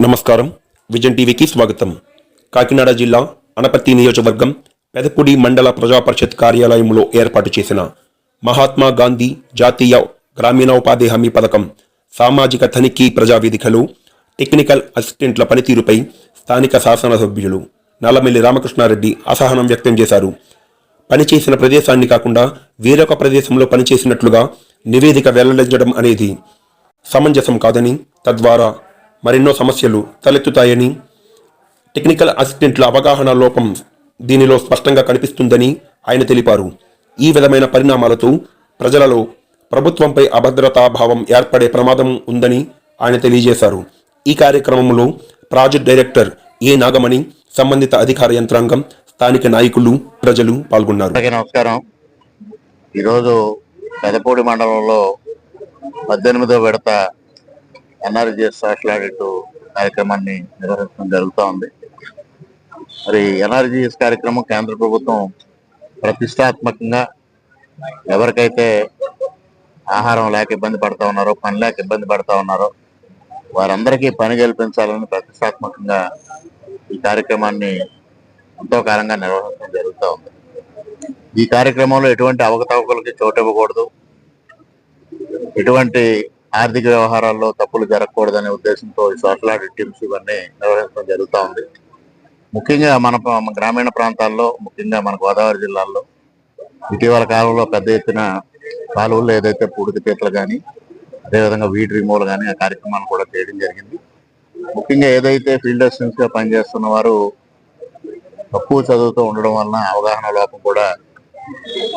నమస్కారం. విజన్ టీవీకి స్వాగతం. కాకినాడ జిల్లా అనపర్తి నియోజకవర్గం పెదపుడి మండల ప్రజా పరిషత్ కార్యాలయంలో ఏర్పాటు చేసిన మహాత్మా గాంధీ జాతీయ గ్రామీణ ఉపాధి హామీ పథకం సామాజిక తనిఖీ ప్రజావేదికలో టెక్నికల్ అసిస్టెంట్ల పనితీరుపై స్థానిక శాసనసభ్యులు నల్లమిల్లి రామకృష్ణారెడ్డి అసహనం వ్యక్తం చేశారు. పనిచేసిన ప్రదేశాన్ని కాకుండా వేరొక ప్రదేశంలో పనిచేసినట్లుగా నివేదిక వెల్లడించడం అనేది సమంజసం కాదని తద్వారా మరెన్నో సమస్యలు తలెత్తుతాయని టెక్నికల్ అసిస్టెంట్ల అవగాహన లోపం దీనిలో స్పష్టంగా కనిపిస్తుందని ఆయన తెలిపారు. ఈ విధమైన పరిణామాలతో ప్రజలలో ప్రభుత్వంపై అభద్రతాభావం ఏర్పడే ప్రమాదం ఉందని ఆయన తెలియజేశారు. ఈ కార్యక్రమంలో ప్రాజెక్ట్ డైరెక్టర్ ఏ నాగమణి సంబంధిత అధికార యంత్రాంగం స్థానిక నాయకులు ప్రజలు పాల్గొన్నారు. నమస్కారం. ఈరోజు పెదపూడి మండలంలో పద్దెనిమిదో విడత ఎన్ఆర్జిఎస్ సోషల్ ఆడిట్ కార్యక్రమాన్ని నిర్వహించడం జరుగుతూ ఉంది. మరి ఎన్ఆర్జిఎస్ కార్యక్రమం కేంద్ర ప్రభుత్వం ప్రతిష్టాత్మకంగా ఎవరికైతే ఆహారం లేక ఇబ్బంది పడతా ఉన్నారో పని లేక ఇబ్బంది పడతా ఉన్నారో వారందరికీ పని కల్పించాలని ప్రతిష్టాత్మకంగా ఈ కార్యక్రమాన్ని ఎంతో కాలంగా నిర్వహించడం జరుగుతూ ఉంది. ఈ కార్యక్రమంలో ఎటువంటి అవకతవకలకి చోటు ఇవ్వకూడదు ఎటువంటి ఆర్థిక వ్యవహారాల్లో తప్పులు జరగకూడదనే ఉద్దేశంతో ఈ సోషల్ ఆడిట్ టీమ్స్ ఇవన్నీ నిర్వహించడం జరుగుతూ ఉంది. ముఖ్యంగా మన గ్రామీణ ప్రాంతాల్లో ముఖ్యంగా మన గోదావరి జిల్లాల్లో ఇటీవల కాలంలో పెద్ద ఎత్తున కాలువల్లో ఏదైతే పూడిక కానీ అదేవిధంగా వీడ్ రిమూవల్ కానీ ఆ కార్యక్రమాన్ని కూడా చేయడం జరిగింది. ముఖ్యంగా ఏదైతే ఫీల్డ్ అసిస్టెంట్స్గా పనిచేస్తున్న వారు తక్కువ చదువుతూ ఉండడం వలన అవగాహన లోపం కూడా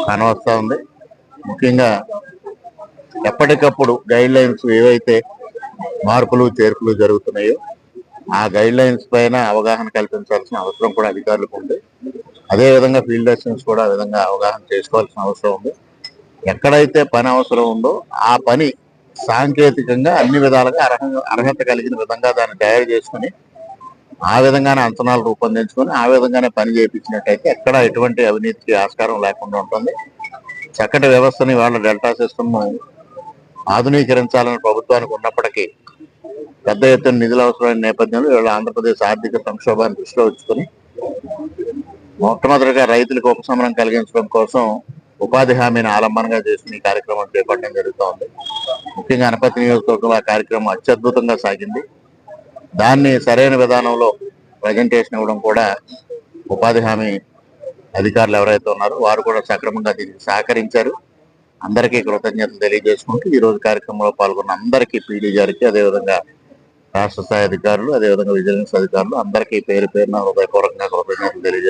కనవస్తూ ఉంది. ముఖ్యంగా ఎప్పటికప్పుడు గైడ్ లైన్స్ ఏవైతే మార్పులు చేర్పులు జరుగుతున్నాయో ఆ గైడ్ లైన్స్ పైన అవగాహన కల్పించాల్సిన అవసరం కూడా అధికారులకు ఉంది. అదే విధంగా ఫీల్డ్ అసిస్టెంట్స్ కూడా ఆ విధంగా అవగాహన చేసుకోవాల్సిన అవసరం ఉంది. ఎక్కడైతే పని అవసరం ఉందో ఆ పని సాంకేతికంగా అన్ని విధాలుగా అర్హ అర్హత కలిగిన విధంగా దాన్ని తయారు చేసుకుని ఆ విధంగానే అంచనాలు రూపొందించుకొని ఆ విధంగానే పని చేయించినట్టయితే ఎక్కడ ఎటువంటి అవినీతికి ఆస్కారం లేకుండా ఉంటుంది. చక్కటి వ్యవస్థని వాళ్ళ డెల్టా సిస్టమ్ ఆధునీకరించాలని ప్రభుత్వానికి ఉన్నప్పటికీ పెద్ద ఎత్తున నిధులు అవసరమైన నేపథ్యంలో ఇవాళ ఆంధ్రప్రదేశ్ ఆర్థిక సంక్షోభాన్ని దృష్టిలో ఉంచుకొని మొట్టమొదటిగా రైతులకు ఉపశమనం కలిగించడం కోసం ఉపాధి హామీని ఆలంబనంగా చేసిన ఈ కార్యక్రమం చేపట్టడం జరుగుతోంది. ముఖ్యంగా అనపతి నియోజకవర్గంలో ఆ కార్యక్రమం అత్యద్భుతంగా సాగింది. దాన్ని సరైన విధానంలో ప్రజెంటేషన్ ఇవ్వడం కూడా ఉపాధి హామీ అధికారులు ఎవరైతే ఉన్నారో వారు కూడా సక్రమంగా దీనికి సహకరించారు. అందరికీ కృతజ్ఞతలు తెలియజేసుకుంటూ ఈ రోజు కార్యక్రమంలో పాల్గొన్న అందరికీ పీడీ గారికి అదేవిధంగా రాష్ట్ర స్థాయి అధికారులు అదేవిధంగా విజిలెన్స్ అధికారులు అందరికీ పేరు పేరున హృదయపూర్వకంగా కృతజ్ఞతలు తెలియజేస్తారు